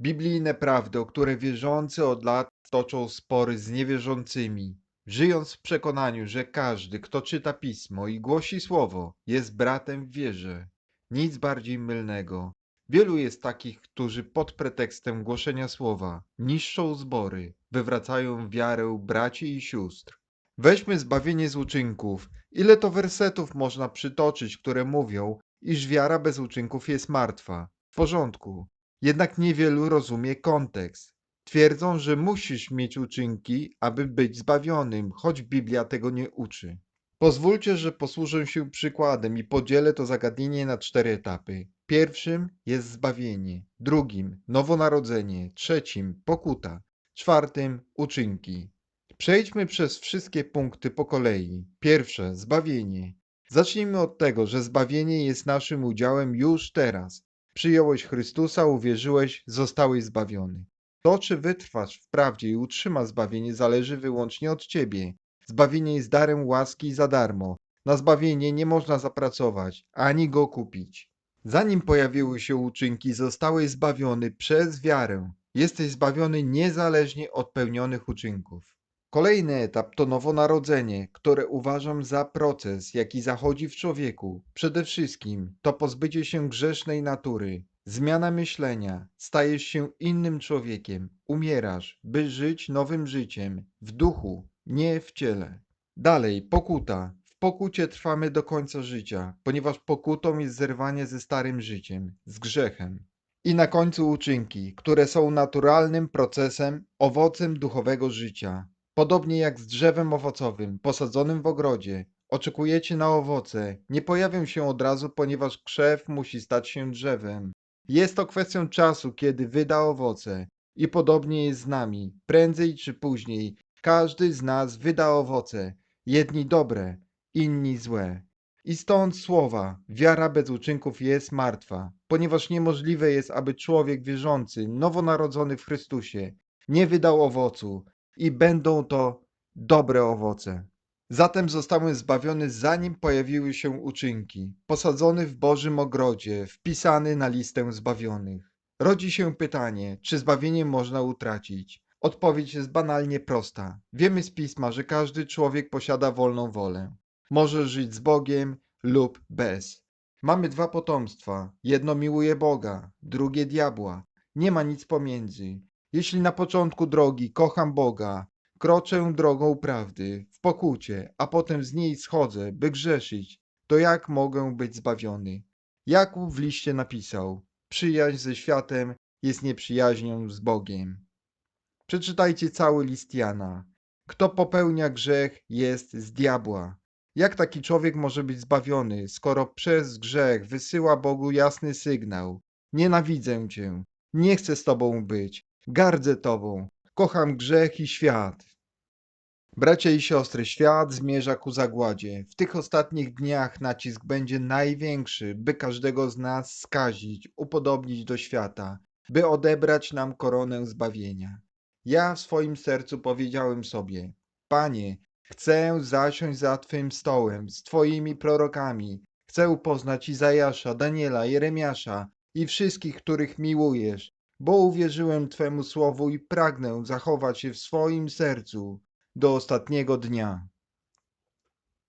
Biblijne prawdy, o które wierzący od lat toczą spory z niewierzącymi, żyjąc w przekonaniu, że każdy, kto czyta pismo i głosi słowo, jest bratem w wierze. Nic bardziej mylnego. Wielu jest takich, którzy pod pretekstem głoszenia słowa niszczą zbory, wywracają wiarę braci i sióstr. Weźmy zbawienie z uczynków. Ile to wersetów można przytoczyć, które mówią, iż wiara bez uczynków jest martwa? W porządku. Jednak niewielu rozumie kontekst. Twierdzą, że musisz mieć uczynki, aby być zbawionym, choć Biblia tego nie uczy. Pozwólcie, że posłużę się przykładem i podzielę to zagadnienie na cztery etapy. Pierwszym jest zbawienie, drugim nowonarodzenie, trzecim pokuta, czwartym uczynki. Przejdźmy przez wszystkie punkty po kolei. Pierwsze zbawienie. Zacznijmy od tego, że zbawienie jest naszym udziałem już teraz. Przyjąłeś Chrystusa, uwierzyłeś, zostałeś zbawiony. To, czy wytrwasz w prawdzie i utrzymasz zbawienie, zależy wyłącznie od ciebie. Zbawienie jest darem łaski za darmo. Na zbawienie nie można zapracować, ani go kupić. Zanim pojawiły się uczynki, zostałeś zbawiony przez wiarę. Jesteś zbawiony niezależnie od pełnionych uczynków. Kolejny etap to nowonarodzenie, które uważam za proces, jaki zachodzi w człowieku. Przede wszystkim to pozbycie się grzesznej natury, zmiana myślenia, stajesz się innym człowiekiem, umierasz, by żyć nowym życiem, w duchu, nie w ciele. Dalej, pokuta. W pokucie trwamy do końca życia, ponieważ pokutą jest zerwanie ze starym życiem, z grzechem. I na końcu uczynki, które są naturalnym procesem, owocem duchowego życia. Podobnie jak z drzewem owocowym posadzonym w ogrodzie, oczekujecie na owoce, nie pojawią się od razu, ponieważ krzew musi stać się drzewem. Jest to kwestią czasu, kiedy wyda owoce. I podobnie jest z nami. Prędzej czy później każdy z nas wyda owoce. Jedni dobre, inni złe. I stąd słowa: wiara bez uczynków jest martwa, ponieważ niemożliwe jest, aby człowiek wierzący, nowonarodzony w Chrystusie, nie wydał owocu, i będą to dobre owoce. Zatem zostałem zbawiony zanim pojawiły się uczynki, posadzony w Bożym ogrodzie, wpisany na listę zbawionych. Rodzi się pytanie, czy zbawienie można utracić? Odpowiedź jest banalnie prosta. Wiemy z pisma, że każdy człowiek posiada wolną wolę. Może żyć z Bogiem lub bez. Mamy dwa potomstwa. Jedno miłuje Boga, drugie diabła. Nie ma nic pomiędzy. Jeśli na początku drogi kocham Boga, kroczę drogą prawdy, w pokucie, a potem z niej schodzę, by grzeszyć, to jak mogę być zbawiony? Jakub w liście napisał: Przyjaźń ze światem jest nieprzyjaźnią z Bogiem. Przeczytajcie cały list Jana. Kto popełnia grzech, jest z diabła. Jak taki człowiek może być zbawiony, skoro przez grzech wysyła Bogu jasny sygnał? Nienawidzę cię, nie chcę z tobą być, gardzę tobą, kocham grzech i świat. Bracia i siostry, świat zmierza ku zagładzie. W tych ostatnich dniach nacisk będzie największy, by każdego z nas skazić, upodobnić do świata, by odebrać nam koronę zbawienia. Ja w swoim sercu powiedziałem sobie: Panie, chcę zasiąść za Twym stołem z Twoimi prorokami. Chcę poznać Izajasza, Daniela, Jeremiasza i wszystkich, których miłujesz, bo uwierzyłem Twemu słowu i pragnę zachować je w swoim sercu do ostatniego dnia.